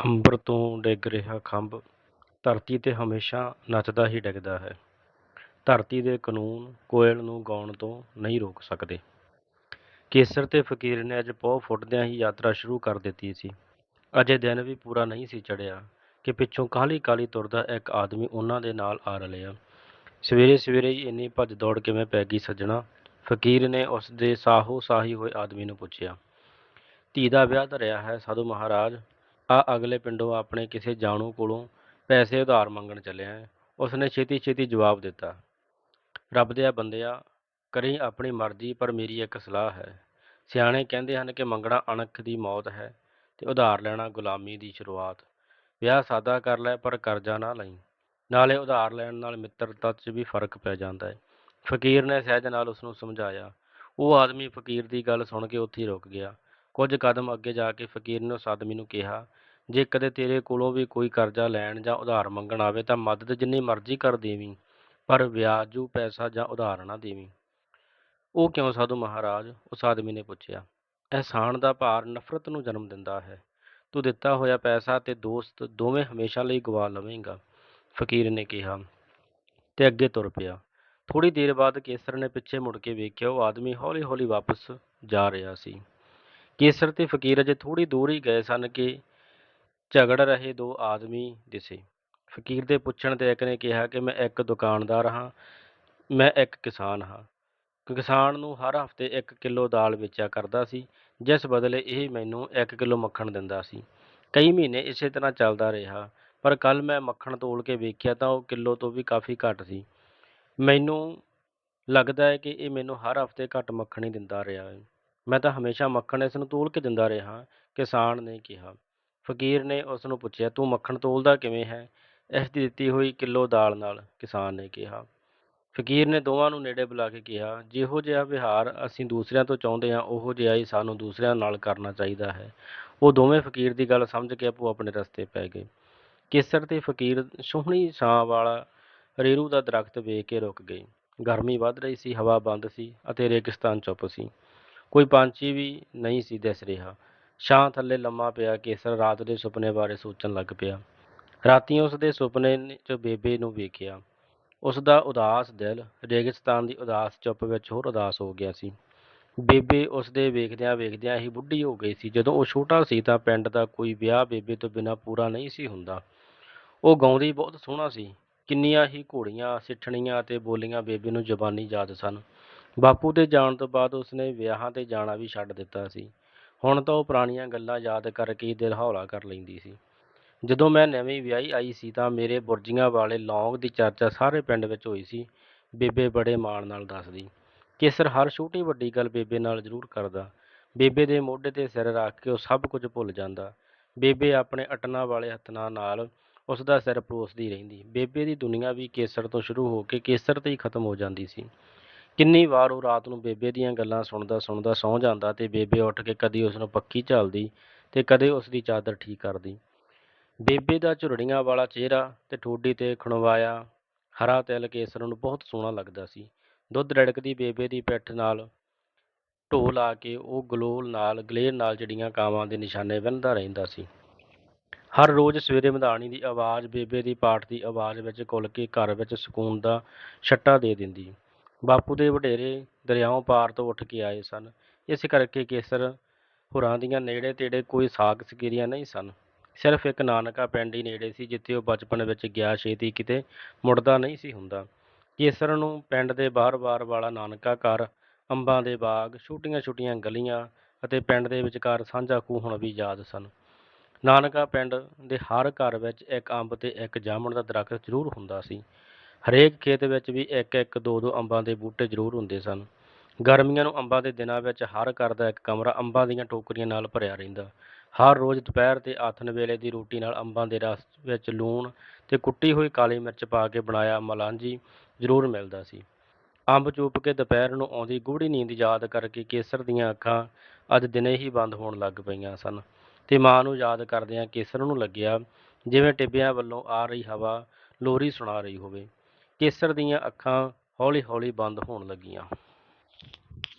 ਅੰਬਰ ਤੋਂ ਡਿੱਗ ਰਿਹਾ ਖੰਭ, ਧਰਤੀ 'ਤੇ ਹਮੇਸ਼ਾ ਨੱਚਦਾ ਹੀ ਡਿੱਗਦਾ ਹੈ। ਧਰਤੀ ਦੇ ਕਾਨੂੰਨ ਕੋਇਲ ਨੂੰ ਗਾਉਣ ਤੋਂ ਨਹੀਂ ਰੋਕ ਸਕਦੇ। ਕੇਸਰ ਤੇ ਫਕੀਰ ਨੇ ਅੱਜ ਪੌ ਫੁੱਟਦਿਆਂ ਹੀ ਯਾਤਰਾ ਸ਼ੁਰੂ ਕਰ ਦਿੱਤੀ ਸੀ। ਅਜੇ ਦਿਨ ਵੀ ਪੂਰਾ ਨਹੀਂ ਸੀ ਚੜ੍ਹਿਆ ਕਿ ਪਿੱਛੋਂ ਕਾਹਲੀ ਕਾਹਲੀ ਤੁਰਦਾ ਇੱਕ ਆਦਮੀ ਉਹਨਾਂ ਦੇ ਨਾਲ ਆ ਰਲਿਆ। ਸਵੇਰੇ ਸਵੇਰੇ ਹੀ ਇੰਨੀ ਭੱਜ ਦੌੜ ਕਿਵੇਂ ਪੈ ਗਈ ਸੱਜਣਾ? ਫਕੀਰ ਨੇ ਉਸ ਦੇ ਸਾਹੋ ਸਾਹੀ ਹੋਏ ਆਦਮੀ ਨੂੰ ਪੁੱਛਿਆ, ਧੀ ਦਾ ਵਿਆਹ ਧਰਿਆ ਹੈ ਸਾਧੂ ਮਹਾਰਾਜ? ਆ ਅਗਲੇ ਪਿੰਡੋਂ ਆਪਣੇ ਕਿਸੇ ਜਾਣੂ ਕੋਲੋਂ ਪੈਸੇ ਉਧਾਰ ਮੰਗਣ ਚੱਲਿਆ ਹੈ ਉਸਨੇ ਛੇਤੀ ਛੇਤੀ ਜਵਾਬ ਦਿੱਤਾ, ਰੱਬ ਦੇ ਬੰਦਿਆ, ਕਰੀ ਆਪਣੀ ਮਰਜ਼ੀ, ਪਰ ਮੇਰੀ ਇੱਕ ਸਲਾਹ ਹੈ। ਸਿਆਣੇ ਕਹਿੰਦੇ ਹਨ ਕਿ ਮੰਗਣਾ ਅਣਖ ਦੀ ਮੌਤ ਹੈ ਤੇ ਉਧਾਰ ਲੈਣਾ ਗੁਲਾਮੀ ਦੀ ਸ਼ੁਰੂਆਤ। ਵਿਆਹ ਸਾਦਾ ਕਰ ਲੈ, ਪਰ ਕਰਜ਼ਾ ਨਾ ਲਈ। ਨਾਲੇ ਉਧਾਰ ਲੈਣ ਨਾਲ ਮਿੱਤਰਤਾ 'ਚ ਵੀ ਫ਼ਰਕ ਪੈ ਜਾਂਦਾ ਹੈ। ਫਕੀਰ ਨੇ ਸਹਿਜ ਨਾਲ ਉਸ ਨੂੰ ਸਮਝਾਇਆ। ਉਹ ਆਦਮੀ ਫਕੀਰ ਦੀ ਗੱਲ ਸੁਣ ਕੇ ਉੱਥੇ ਹੀ ਰੁਕ ਗਿਆ। ਕੁਝ ਕਦਮ ਅੱਗੇ ਜਾ ਕੇ ਫਕੀਰ ਨੇ ਉਸ ਆਦਮੀ ਨੂੰ ਕਿਹਾ ਜੇ ਕਦੇ ਤੇਰੇ ਕੋਲੋਂ ਵੀ ਕੋਈ ਕਰਜ਼ਾ ਲੈਣ ਜਾਂ ਉਧਾਰ ਮੰਗਣ ਆਵੇ ਤਾਂ ਮਦਦ ਜਿੰਨੀ ਮਰਜ਼ੀ ਕਰ ਦੇਵੀਂ, ਪਰ ਵਿਆਜੂ ਪੈਸਾ ਜਾਂ ਉਧਾਰ ਨਾ ਦੇਵੀਂ। ਉਹ ਕਿਉਂ ਸਾਧੂ ਮਹਾਰਾਜ? ਉਸ ਆਦਮੀ ਨੇ ਪੁੱਛਿਆ। ਅਹਿਸਾਨ ਦਾ ਭਾਰ ਨਫ਼ਰਤ ਨੂੰ ਜਨਮ ਦਿੰਦਾ ਹੈ। ਤੂੰ ਦਿੱਤਾ ਹੋਇਆ ਪੈਸਾ ਤੇ ਦੋਸਤ ਦੋਵੇਂ ਹਮੇਸ਼ਾ ਲਈ ਗਵਾ ਲਵੇਂਗਾ, ਫਕੀਰ ਨੇ ਕਿਹਾ ਤੇ ਅੱਗੇ ਤੁਰ ਪਿਆ। ਥੋੜੀ ਦੇਰ ਬਾਅਦ ਕੇਸਰ ਨੇ ਪਿੱਛੇ ਮੁੜ ਕੇ ਵੇਖਿਆ ਉਹ ਆਦਮੀ ਹੌਲੀ ਹੌਲੀ ਵਾਪਸ ਜਾ ਰਿਹਾ ਸੀ। ਕੇਸਰ ਤੇ ਫਕੀਰ ਅਜੇ ਥੋੜੀ ਦੂਰ ਹੀ ਗਏ ਸਨ ਕਿ ਝਗੜ ਰਹੇ ਦੋ ਆਦਮੀ ਦਿਸੇ। ਫਕੀਰ ਦੇ ਪੁੱਛਣ ਤੇ ਇੱਕ ਨੇ ਕਿਹਾ ਕਿ ਮੈਂ ਇੱਕ ਦੁਕਾਨਦਾਰ ਹਾਂ, ਮੈਂ ਇੱਕ ਕਿਸਾਨ ਹਾਂ। ਕਿਸਾਨ ਨੂੰ ਹਰ ਹਫ਼ਤੇ ਇੱਕ ਕਿਲੋ ਦਾਲ ਵੇਚਿਆ ਕਰਦਾ ਸੀ, ਜਿਸ ਬਦਲੇ ਇਹ ਮੈਨੂੰ ਇੱਕ ਕਿਲੋ ਮੱਖਣ ਦਿੰਦਾ ਸੀ। ਕਈ ਮਹੀਨੇ ਇਸੇ ਤਰ੍ਹਾਂ ਚੱਲਦਾ ਰਿਹਾ, ਪਰ ਕੱਲ੍ਹ ਮੈਂ ਮੱਖਣ ਤੋਲ ਕੇ ਵੇਖਿਆ ਤਾਂ ਉਹ ਕਿਲੋ ਤੋਂ ਵੀ ਕਾਫੀ ਘੱਟ ਸੀ। ਮੈਨੂੰ ਲੱਗਦਾ ਹੈ ਕਿ ਇਹ ਮੈਨੂੰ ਹਰ ਹਫ਼ਤੇ ਘੱਟ ਮੱਖਣ ਹੀ ਦਿੰਦਾ ਰਿਹਾ ਹੈ। ਮੈਂ ਤਾਂ ਹਮੇਸ਼ਾ ਮੱਖਣ ਇਸ ਨੂੰ ਤੋਲ ਕੇ ਦਿੰਦਾ ਰਿਹਾ ਕਿਸਾਨ ਨੇ ਕਿਹਾ। ਫਕੀਰ ਨੇ ਉਸ ਨੂੰ ਪੁੱਛਿਆ, ਤੂੰ ਮੱਖਣ ਤੋਲਦਾ ਕਿਵੇਂ ਹੈ? ਇਸ ਦੀ ਦਿੱਤੀ ਹੋਈ ਕਿੱਲੋ ਦਾਲ ਨਾਲ ਕਿਸਾਨ ਨੇ ਕਿਹਾ। ਫਕੀਰ ਨੇ ਦੋਵਾਂ ਨੂੰ ਨੇੜੇ ਬੁਲਾ ਕੇ ਕਿਹਾ, ਜਿਹੋ ਜਿਹਾ ਵਿਹਾਰ ਅਸੀਂ ਦੂਸਰਿਆਂ ਤੋਂ ਚਾਹੁੰਦੇ ਹਾਂ, ਉਹੋ ਜਿਹਾ ਹੀ ਸਾਨੂੰ ਦੂਸਰਿਆਂ ਨਾਲ ਕਰਨਾ ਚਾਹੀਦਾ ਹੈ। ਉਹ ਦੋਵੇਂ ਫਕੀਰ ਦੀ ਗੱਲ ਸਮਝ ਕੇ ਆਪੋ ਆਪਣੇ ਰਸਤੇ ਪੈ ਗਏ। ਕੇਸਰ ਤੇ ਫਕੀਰ ਸੋਹਣੀ ਛਾਂ ਵਾਲਾ ਰੇਰੂ ਦਾ ਦਰਖਤ ਵੇਖ ਕੇ ਰੁਕ ਗਏ। ਗਰਮੀ ਵੱਧ ਰਹੀ ਸੀ, ਹਵਾ ਬੰਦ ਸੀ ਅਤੇ ਰੇਗਿਸਤਾਨ ਚੁੱਪ ਸੀ। ਕੋਈ ਪੰਛੀ ਵੀ ਨਹੀਂ ਸੀ ਦਿਸ ਰਿਹਾ। ਛਾਂ ਥੱਲੇ ਲੰਮਾ ਪਿਆ ਕੇਸਰ ਰਾਤ ਦੇ ਸੁਪਨੇ ਬਾਰੇ ਸੋਚਣ ਲੱਗ ਪਿਆ। ਰਾਤੀਂ ਉਸ ਦੇ ਸੁਪਨੇ 'ਚ ਬੇਬੇ ਨੂੰ ਵੇਖਿਆ। ਉਸ ਦਾ ਉਦਾਸ ਦਿਲ ਰੇਗਿਸਤਾਨ ਦੀ ਉਦਾਸ ਚੁੱਪ ਵਿੱਚ ਹੋਰ ਉਦਾਸ ਹੋ ਗਿਆ ਸੀ। ਬੇਬੇ ਉਸ ਦੇ ਵੇਖਦਿਆਂ ਵੇਖਦਿਆਂ ਹੀ ਬੁੱਢੀ ਹੋ ਗਈ ਸੀ। ਜਦੋਂ ਉਹ ਛੋਟਾ ਸੀ ਤਾਂ ਪਿੰਡ ਦਾ ਕੋਈ ਵਿਆਹ ਬੇਬੇ ਤੋਂ ਬਿਨਾਂ ਪੂਰਾ ਨਹੀਂ ਸੀ ਹੁੰਦਾ। ਉਹ ਗਾਉਂਦੀ ਬਹੁਤ ਸੋਹਣਾ ਸੀ। ਕਿੰਨੀਆਂ ਹੀ ਘੋੜੀਆਂ, ਸਿੱਠਣੀਆਂ ਅਤੇ ਬੋਲੀਆਂ ਬੇਬੇ ਨੂੰ ਜ਼ਬਾਨੀ ਯਾਦ ਸਨ। ਬਾਪੂ ਦੇ ਜਾਣ ਤੋਂ ਬਾਅਦ ਉਸਨੇ ਵਿਆਹਾਂ ਤੇ ਜਾਣਾ ਵੀ ਛੱਡ ਦਿੱਤਾ ਸੀ। ਹੁਣ ਤਾਂ ਉਹ ਪੁਰਾਣੀਆਂ ਗੱਲਾਂ ਯਾਦ ਕਰਕੇ ਦਿਲ ਹੌਲਾ ਕਰ ਲੈਂਦੀ ਸੀ। ਜਦੋਂ ਮੈਂ ਨਵੀਂ ਵਿਆਹੀ ਆਈ ਸੀ ਤਾਂ ਮੇਰੇ ਬੁਰਜੀਆਂ ਵਾਲੇ ਲੌਂਗ ਦੀ ਚਰਚਾ ਸਾਰੇ ਪਿੰਡ ਵਿੱਚ ਹੋਈ ਸੀ, ਬੇਬੇ ਬੜੇ ਮਾਣ ਨਾਲ ਦੱਸਦੀ। ਕੇਸਰ ਹਰ ਛੋਟੀ ਵੱਡੀ ਗੱਲ ਬੇਬੇ ਨਾਲ ਜ਼ਰੂਰ ਕਰਦਾ। ਬੇਬੇ ਦੇ ਮੋਢੇ ਤੇ ਸਿਰ ਰੱਖ ਕੇ ਉਹ ਸਭ ਕੁਝ ਭੁੱਲ ਜਾਂਦਾ। ਬੇਬੇ ਆਪਣੇ ਅਟਨਾ ਵਾਲੇ ਹੱਥਾਂ ਨਾਲ ਉਸ ਦਾ ਸਿਰ ਪਰੋਸਦੀ ਰਹਿੰਦੀ। ਬੇਬੇ ਦੀ ਦੁਨੀਆ ਵੀ ਕੇਸਰ ਤੋਂ ਸ਼ੁਰੂ ਹੋ ਕੇ ਕੇਸਰ ਤੇ ਹੀ ਖਤਮ ਹੋ ਜਾਂਦੀ ਸੀ। ਕਿੰਨੀ ਵਾਰ ਉਹ ਰਾਤ ਨੂੰ ਬੇਬੇ ਦੀਆਂ ਗੱਲਾਂ ਸੁਣਦਾ ਸੁਣਦਾ ਸੌਂ ਜਾਂਦਾ ਤੇ ਬੇਬੇ ਉੱਠ ਕੇ ਕਦੀ ਉਸ ਨੂੰ ਪੱਖੀ ਝਾਲਦੀ ਤੇ ਕਦੇ ਉਸ ਦੀ ਚਾਦਰ ਠੀਕ ਕਰਦੀ। ਬੇਬੇ ਦਾ ਝੁਰੜੀਆਂ ਵਾਲਾ ਚਿਹਰਾ ਤੇ ਠੋਡੀ ਤੇ ਖਣਵਾਇਆ ਹਰਾ ਤਿਲ ਕੇਸਰ ਨੂੰ ਬਹੁਤ ਸੋਹਣਾ ਲੱਗਦਾ ਸੀ। ਦੁੱਧ ਰੜਕਦੀ ਬੇਬੇ ਦੀ ਪਿੱਠ ਨਾਲ ਢੋ ਲਾ ਕੇ ਉਹ ਗਲੋਲ ਨਾਲ, ਗਲੇਰ ਨਾਲ ਜੜੀਆਂ ਕਾਵਾਂ ਦੇ ਨਿਸ਼ਾਨੇ ਵਿੰਨਦਾ ਰਹਿੰਦਾ ਸੀ। ਹਰ ਰੋਜ਼ ਸਵੇਰੇ ਮਧਾਣੀ ਦੀ ਆਵਾਜ਼, ਬੇਬੇ ਦੀ ਪਾਠ ਦੀ ਆਵਾਜ਼ ਵਿੱਚ ਘੁਲ ਕੇ ਘਰ ਵਿੱਚ ਸਕੂਨ ਦਾ ਛੱਟਾ ਦੇ ਦਿੰਦੀ। ਬਾਪੂ ਦੇ ਵਡੇਰੇ ਦਰਿਆਓਂ ਪਾਰ ਤੋਂ ਉੱਠ ਕੇ ਆਏ ਸਨ। ਇਸ ਕਰਕੇ ਕੇਸਰ ਹੁਰਾਂ ਦੀਆਂ ਨੇੜੇ ਤੇੜੇ ਕੋਈ ਸਾਗ ਸਕੀਰੀਆਂ ਨਹੀਂ ਸਨ। ਸਿਰਫ ਇੱਕ ਨਾਨਕਾ ਪਿੰਡ ਹੀ ਨੇੜੇ ਸੀ, ਜਿੱਥੇ ਉਹ ਬਚਪਨ ਵਿੱਚ ਗਿਆ ਛੇਤੀ ਕਿਤੇ ਮੁੜਦਾ ਨਹੀਂ ਸੀ ਹੁੰਦਾ। ਕੇਸਰ ਨੂੰ ਪਿੰਡ ਦੇ ਬਾਹਰ-ਬਾਹਰ ਵਾਲਾ ਨਾਨਕਾ ਘਰ, ਅੰਬਾਂ ਦੇ ਬਾਗ, ਛੋਟੀਆਂ-ਛੋਟੀਆਂ ਗਲੀਆਂ ਅਤੇ ਪਿੰਡ ਦੇ ਵਿਚਕਾਰ ਸਾਂਝਾ ਖੂਹ ਹੁਣ ਵੀ ਯਾਦ ਸਨ। ਨਾਨਕਾ ਪਿੰਡ ਦੇ ਹਰ ਘਰ ਵਿੱਚ ਇੱਕ ਅੰਬ ਤੇ ਇੱਕ ਜਾਮਣ ਦਾ ਦਰਖਤ ਜ਼ਰੂਰ ਹੁੰਦਾ ਸੀ। ਹਰੇਕ ਖੇਤ ਵਿੱਚ ਵੀ ਇੱਕ ਇੱਕ ਦੋ ਦੋ ਅੰਬਾਂ ਦੇ ਬੂਟੇ ਜ਼ਰੂਰ ਹੁੰਦੇ ਸਨ। ਗਰਮੀਆਂ ਨੂੰ ਅੰਬਾਂ ਦੇ ਦਿਨਾਂ ਵਿੱਚ ਹਰ ਘਰ ਦਾ ਇੱਕ ਕਮਰਾ ਅੰਬਾਂ ਦੀਆਂ ਟੋਕਰੀਆਂ ਨਾਲ ਭਰਿਆ ਰਹਿੰਦਾ। ਹਰ ਰੋਜ਼ ਦੁਪਹਿਰ ਤੇ ਆਥਣ ਵੇਲੇ ਦੀ ਰੋਟੀ ਨਾਲ ਅੰਬਾਂ ਦੇ ਰਸ ਵਿੱਚ ਲੂਣ ਤੇ ਕੁੱਟੀ ਹੋਈ ਕਾਲੀ ਮਿਰਚ ਪਾ ਕੇ ਬਣਾਇਆ ਮਲਾਂਜੀ ਜ਼ਰੂਰ ਮਿਲਦਾ ਸੀ। ਅੰਬ ਚੂਪ ਕੇ ਦੁਪਹਿਰ ਨੂੰ ਆਉਂਦੀ ਗੂੜੀ ਨੀਂਦ ਯਾਦ ਕਰਕੇ ਕੇਸਰ ਦੀਆਂ ਅੱਖਾਂ ਅੱਜ ਦਿਨੇ ਹੀ ਬੰਦ ਹੋਣ ਲੱਗ ਪਈਆਂ ਸਨ ਤੇ ਮਾਂ ਨੂੰ ਯਾਦ ਕਰਦਿਆਂ ਕੇਸਰ ਨੂੰ ਲੱਗਿਆ ਜਿਵੇਂ ਟਿੱਬਿਆਂ ਵੱਲੋਂ ਆ ਰਹੀ ਹਵਾ ਲੋਰੀ ਸੁਣਾ ਰਹੀ ਹੋਵੇ। ਕੇਸਰ ਦੀਆਂ ਅੱਖਾਂ ਹੌਲੀ ਹੌਲੀ ਬੰਦ ਹੋਣ ਲੱਗੀਆਂ।